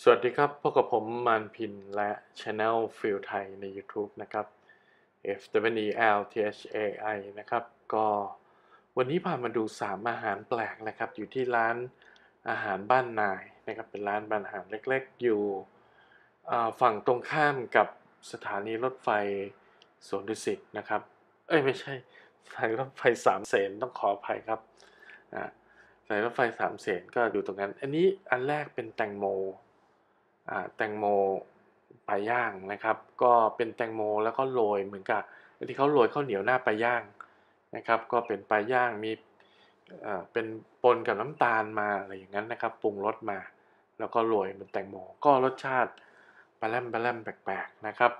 สวัสดีครับพบกับผมมานพินและ Channel f i e l ไทยใน YouTube นะครับ F W E L T H A I นะครับ ก็วันนี้พามาดู 3 อาหารแปลกนะครับ อยู่ที่ร้านอาหารบ้านนายนะครับ เป็นร้านบ้านอาหารเล็กๆ อยู่ฝั่งตรงข้ามกับสถานีรถไฟสวนดุสิตนะครับ เอ้ย ไม่ใช่สถานีรถไฟสามเสนต้องขออภัยครับสถานีรถไฟสามเสนก็อยู่ตรงนั้น อันนี้อันแรกเป็นแตงโม แตงโมปลาย่างนะครับ ก็เป็นแตงโมแล้วก็โรยเหมือนกับที่เขาโรยข้าวเหนียวหน้าปลาย่างนะครับ ก็เป็นปลาย่างมีเป็นปนกับน้ำตาลมาอะไรอย่างนั้นนะครับปรุงรสมา แล้วก็โรยเป็นแตงโมก็รสชาติปลาแรมปลาแรมแปลกๆนะครับ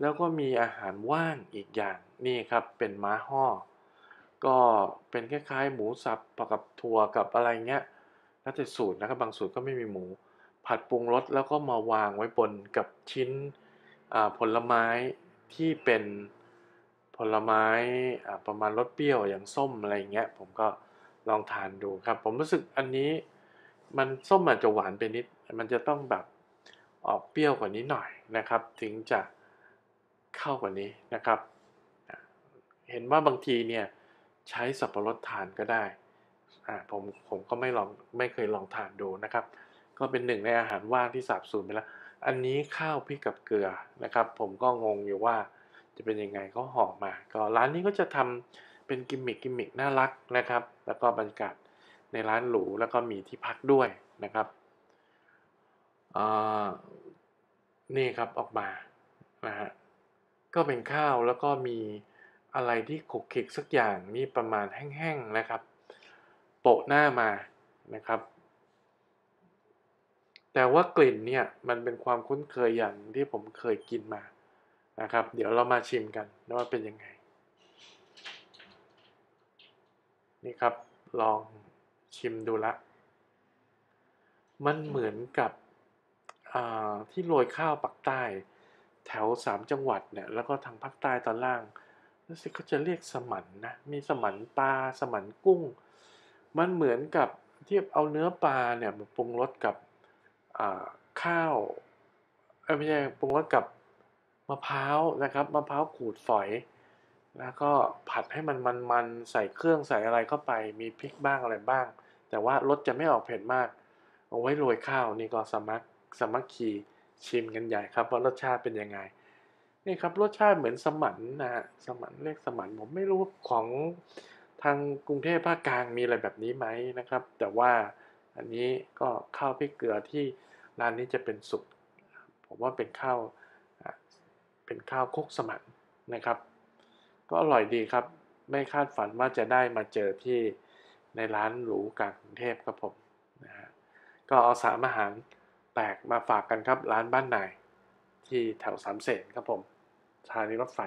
แล้วก็มีอาหารว่างอีกอย่างนี่ครับเป็นม้าห่อก็เป็นคล้ายๆหมูสับประกับถั่วกับอะไรเงี้ยแล้วแต่สูตรนะครับบางสูตรก็ไม่มีหมู ผัดปรุงรสแล้วก็มาวางไว้บนกับชิ้นผลไม้ที่เป็นผลไม้ประมาณรสเปรี้ยวอย่างส้มอะไรเงี้ยผมก็ลองทานดูครับ ผมรู้สึกอันนี้มันส้มอาจจะหวานไปนิด มันจะต้องแบบออกเปรี้ยวกว่านี้หน่อยนะครับ ถึงจะเข้ากว่านี้นะครับ เห็นว่าบางทีเนี่ยใช้สับปะรดทานก็ได้ผมผมก็ไม่ลองไม่เคยลองทานดูนะครับ ก็เป็นหนึ่งในอาหารว่างที่สาบสูญไปแล้ว อันนี้ข้าวพริกกับเกลือนะครับ ผมก็งงอยู่ว่าจะเป็นยังไงก็ห่อมา ก็ร้านนี้ก็จะทำเป็นกิมมิคกิมมิคน่ารักนะครับ แล้วก็บรรยากาศในร้านหรูแล้วก็มีที่พักด้วยนะครับนี่ครับออกมานะฮะก็เป็นข้าวแล้วก็มีอะไรที่ขกขิกสักอย่างนี่ประมาณแห้งๆนะครับ โปะหน้ามานะครับ แต่ว่ากลิ่นเนี่ยมันเป็นความคุ้นเคยอย่างที่ผมเคยกินมานะครับ เดี๋ยวเรามาชิมกันว่าเป็นยังไง นี่ครับลองชิมดูละ มันเหมือนกับที่โรยข้าวปักใต้ แถวสามจังหวัดเนี่ยแล้วก็ทางภาคใต้ตอนล่างรู้สึกเขาจะเรียกสมันนะ มีสมันปลาสมันกุ้ง มันเหมือนกับเที่เอาเนื้อปลาเนี่ยมาปรุงรสกับ ข้าวไม่ใช่ปรุงรสกับมะพร้าวนะครับมะพร้าวขูดฝอย แล้วก็ผัดให้มันมันๆใส่เครื่องใส่อะไรเข้าไป มีพริกบ้างอะไรบ้าง แต่ว่ารสจะไม่ออกเผ็ดมาก เอาไว้โรยข้าวนี่ก็สมัครสมัคคีชิมกันใหญ่ครับว่ารสชาติเป็นยังไงนี่ครับรสชาติเหมือนสมันนะฮะสมันเรียกสมันผมไม่รู้ของทางกรุงเทพภาคกลางมีอะไรแบบนี้ไหมนะครับ แต่ว่าอันนี้ก็ข้าวพริกเกลือที่ ร้านนี้จะเป็นสุกผมว่าเป็นข้าวเป็นข้าวคกสมันนะครับ ก็อร่อยดีครับ ไม่คาดฝันว่าจะได้มาเจอที่ในร้านหรูกลางกรุงเทพครับผมนะฮะก็เอาสามอาหารแปลกมาฝากกันครับ ร้านบ้านนายที่แถวสามเสนครับผมสถานีรถไฟ